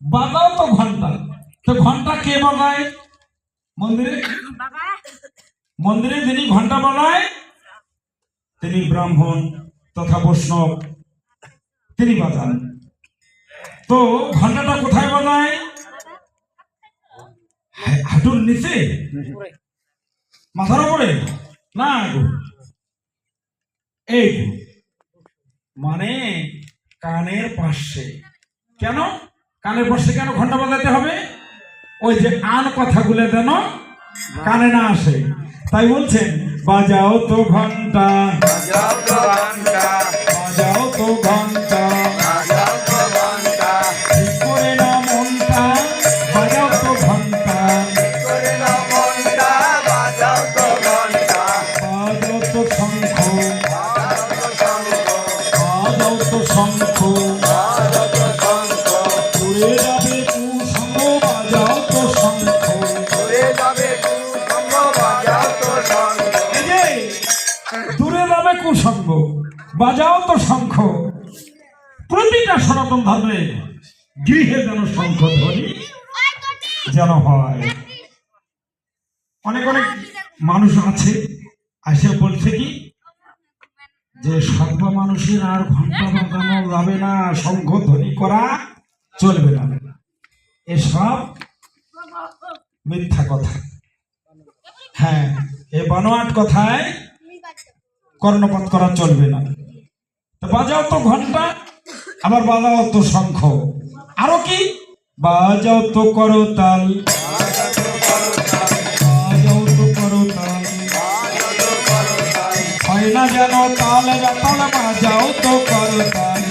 বাজাও তো ঘণ্টা। তো ঘণ্টা কে বাজায়? মন্দিরে? মন্দিরে যিনি ঘণ্টা বাজায় তিনি ব্রাহ্মণ তথা বৈষ্ণব। তিনি বাজান। তো ঘন্টাটা কোথায় বাজায়? হাঁটুর নিচে? মাথার উপরে? না এই মানে কানের পাশে। কেন? কানের বসে কেন ঘণ্টা বাজাতে হবে? ওই যে আন কথাগুলো যেন কানে না আসে। তাই বলছেন বাজাও তো ঘণ্টা। বাজাও তো ঘণ্টা। কুসঙ্গ বাজাও তো শঙ্খ। প্রতিটা সনাতন ধর্মে গৃহে যেন শঙ্খ ধ্বনি যেন হয়। অনেক অনেক মানুষ আছে, আসে বলছে কি, যে সর্ব মানুষের আর ঘণ্টা বাজানো যাবে না, শঙ্খ ধ্বনি করা চলবে না। এসব মিথ্যা কথা। হ্যাঁ এ বানোয়াট কথায় কর্ণপাত করা চলবে না। তো বাজাও তো ঘণ্টা আবার বাজাও তো শঙ্খ। আরও কি? বাজাও তো করো তাল। বাজাও তো করো তাল। হয় না যেন তাল বাজাও তো করো তাল।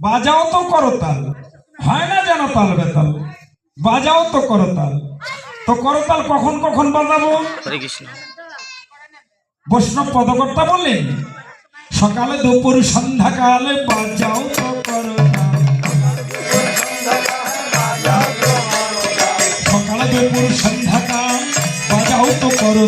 বাজাও তো করো তাল। হয় না যেন তাল বেতাল বাজাও তো করো তাল। তো করতাল কখন কখন বাজাবো? বৈষ্ণব পদকর্তা বললেন সকালে দুপুর সন্ধ্যাকালে বাজাও তো সকালে দুপুর সন্ধ্যাকাল বাজাও তো করো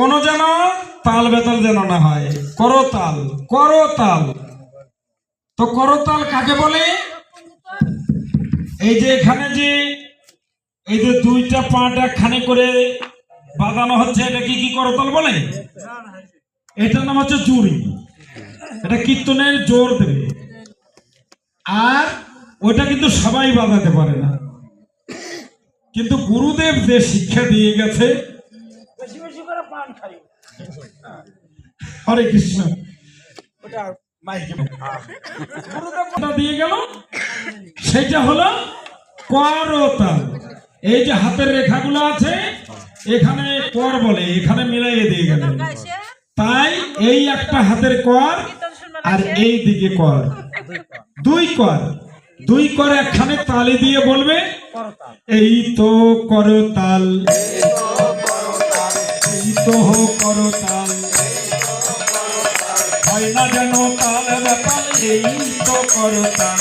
কোন যেন তাল বেতাল যেন না হয়। করতাল করতাল। তো করতাল কাকে বলে? এই যে এখানে যে, এই যে দুইটা পাট একখানে করে বাঁধানো হচ্ছে, এটা কি কি করতাল বলে? এটার নাম হচ্ছে চুরি এটা কীর্তনের জোর দেবে। আর ওটা কিন্তু সবাই বাঁধাতে পারে না। কিন্তু গুরুদেব যে শিক্ষা দিয়ে গেছে হরে কৃষ্ণ। গুরুদেব যেটা দিয়ে গেল। সেটা হলো করতাল এই যে হাতের রেখাগুলো আছে এখানে কর বলে এখানে মিলাইয়ে দিয়ে গেল। তাই এই একটা হাতের কর আর এই দিকে কর দুই কর দুই কর একখানে তালি দিয়ে বলবে এই তো করতাল। এই তো করতাল হয় না যেন তাল ব্যাপাল এই তো করতাল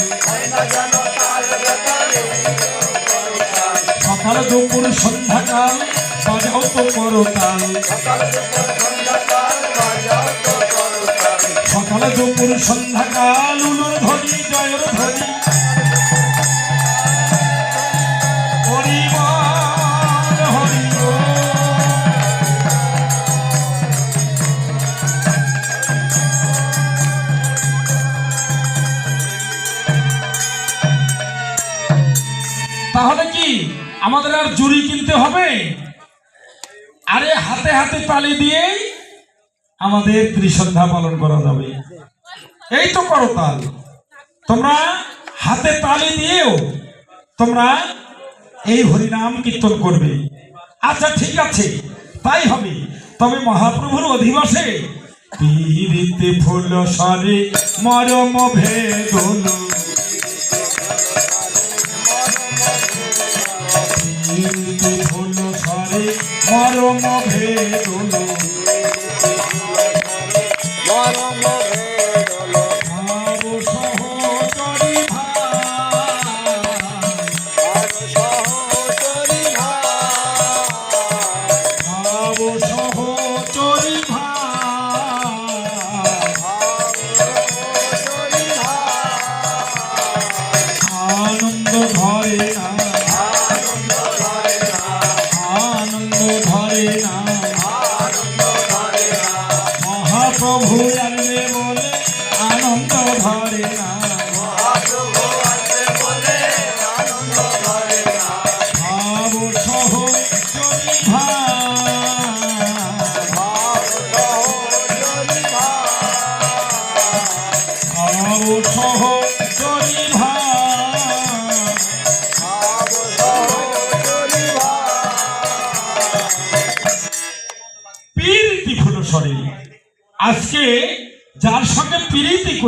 সকাল দুপুর সন্ধ্যাকাল, বাজাও তো করতাল সকাল দুপুর সন্ধ্যাকাল আমাদের আর জুড়ি কিনতে হবে। আরে হাতে হাতে তালি দিয়েই আমাদের ত্রিসন্ধ্যা পালন করা যাবে। এই তো করতাল। তোমরা হাতে তালি দিয়েও তোমরা এই হরিনাম কীর্তন করবে। আচ্ছা ঠিক আছে, তাই হবে। তবে মহাপ্রভুর অধিবাসে ফুল সরে মরম ভেদল মরম ভেদ মরম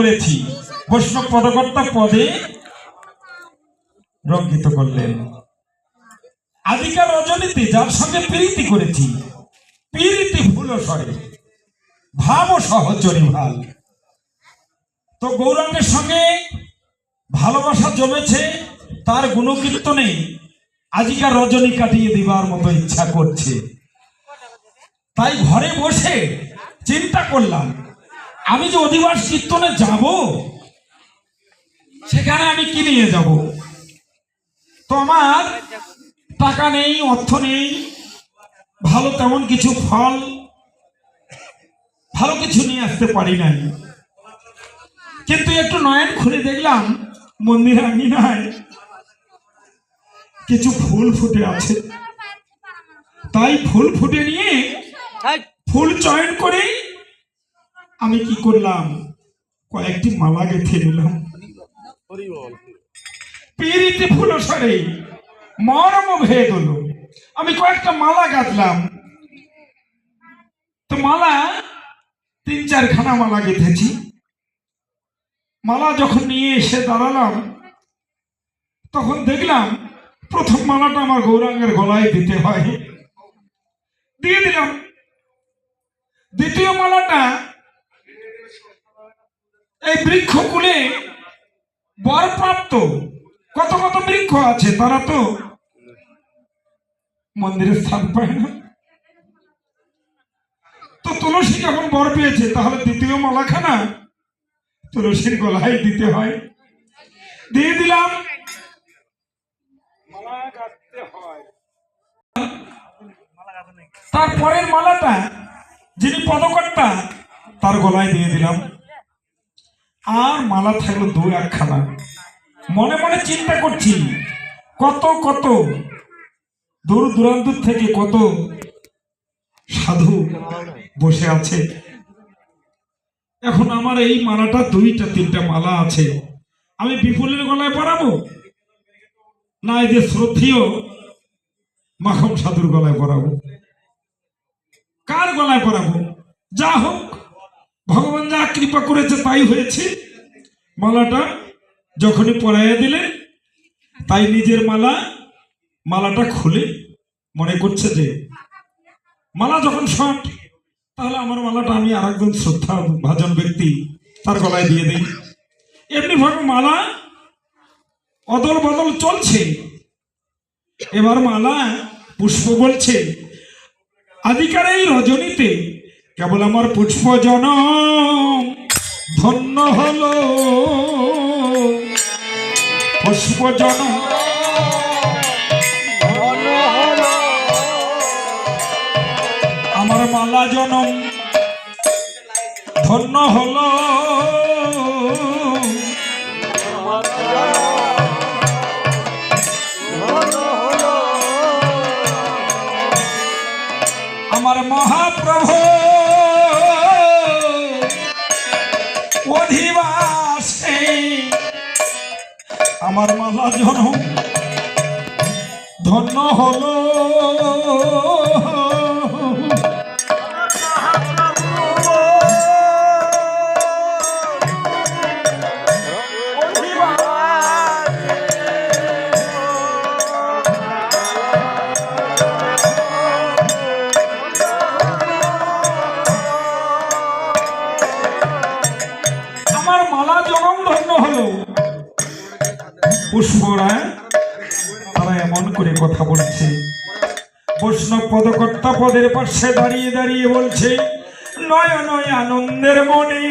করেছি। বৈষ্ণব পদকর্তা পদে রঙ্গিত করলেন। আদিকার রজনীতে যার সঙ্গে প্রীতি করেছি, প্রীতি ফুলসরে ভাব সহচরী ভালো তো গৌরাঙ্গের সঙ্গে ভালোবাসা জমেছে, তার গুণকীর্তনে আজিকার রজনী কাটিয়ে দিবার মতো ইচ্ছা করছে। তাই ঘরে বসে চিন্তা করলাম আমি যে অধিবাস কীর্তনে যাব সেখানে আমি কি নিয়ে যাব? তো আমার টাকা নেই অর্থ নেই ভালো তেমন কিছু ফল ভালো কিছু নিয়ে আসতে পারি নাই। কিন্তু একটু নয়ন খুলে দেখলাম মন্দির আমি আঙিনায় কিছু ফুল ফুটে আছে। তাই ফুল ফুটে নিয়ে ফুল চয়ন করে আমি কি করলাম? কয়েকটি মালা গেঁথে নিলাম। পিড়িতে ফুল সরে মরম ভেদ হলো। আমি কয়েকটা মালা গাঁথলাম। তো মালা, তিন চারখানা মালা গেঁথেছি। মালা যখন নিয়ে এসে দাঁড়ালাম, তখন দেখলাম প্রথম মালাটা আমার গৌরাঙ্গের গলায় দিতে হয়। দিয়ে দিলাম। দ্বিতীয় মালাটা এই বৃক্ষকুলে বরপ্রাপ্ত কত কত বৃক্ষ আছে তারা তো মন্দিরে স্থান পায় না। তো তুলসী যখন বর পেয়েছে, তাহলে দ্বিতীয় মালাখানা তুলসীর গলায় দিতে হয়। দিয়ে দিলাম। তারপরের মালাটা যিনি পদকর্তা, তার গলায় দিয়ে দিলাম। আর মালা থাকল দু একখানা। মনে মনে চিন্তা করছি, কত কত দূর দূরান্ত থেকে কত সাধু বসে আছে। এখন আমার এই মালাটা, দুইটা তিনটা মালা আছে। আমি বিপুলের গলায় পরাবো? না, এই যে শ্রদ্ধীয় মাখন সাধুর গলায় পরাবো। কার গলায় পরাবো? যা হোক ভগবান যা কৃপা করেছে তাই হয়েছে। মালাটা যখনই পরাইয়া দিলেন তাই নিজের মালা, মালাটা খুলে মনে করছে যে, মালা যখন শর্ট তাহলে আমার মালাটা আমি আর একজন শ্রদ্ধা ভাজন ব্যক্তি তার গলায় দিয়ে দিই। এমনি ভাবে মালা অদল বদল চলছে। এবার মালা পুষ্প বলছে আদিকার এই রজনীতে কেবল আমার পুষ্প জন ধন্য হলো। পুষ্প জন ধন হলো। আমার মালা জনম ধন্য হলো। আমার মালা জনম ধন্য হলো। পুষ্পরায় তারা এমন করে কথা বলছে। বৈষ্ণব পদকর্তা পদের পাশে দাঁড়িয়ে দাঁড়িয়ে বলছে নয় নয় আনন্দের মনে,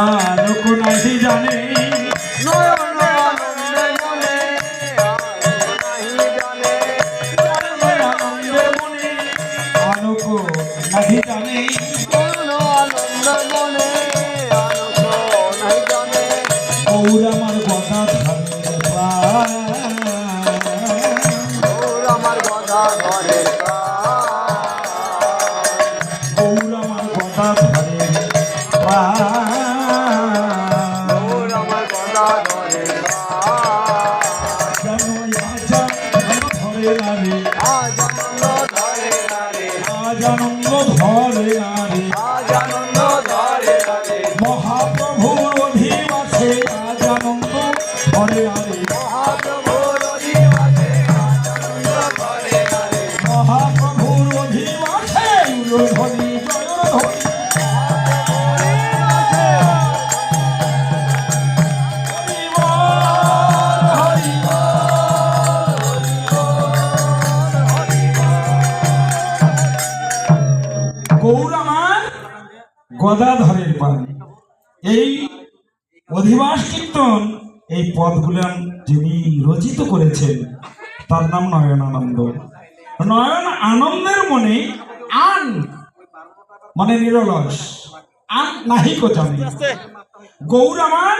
আর কোন জানে ধরে না রে। মহাপ্রভুর অধিবাসে আজ আনন্দ ধরে রে মহাপ্রভুর অধিবাসে উলধ্বনি জয়ধ্বনি। গৌর আমার গদাধরের পান এই অধিবাস কীর্তন এই পদগুলো যিনি রচিত করেছেন, তার নাম নয়ন আনন্দ নয়ন আনন্দের মনে আন মানে নিরলস, আন নাহি কোথা গৌর আমার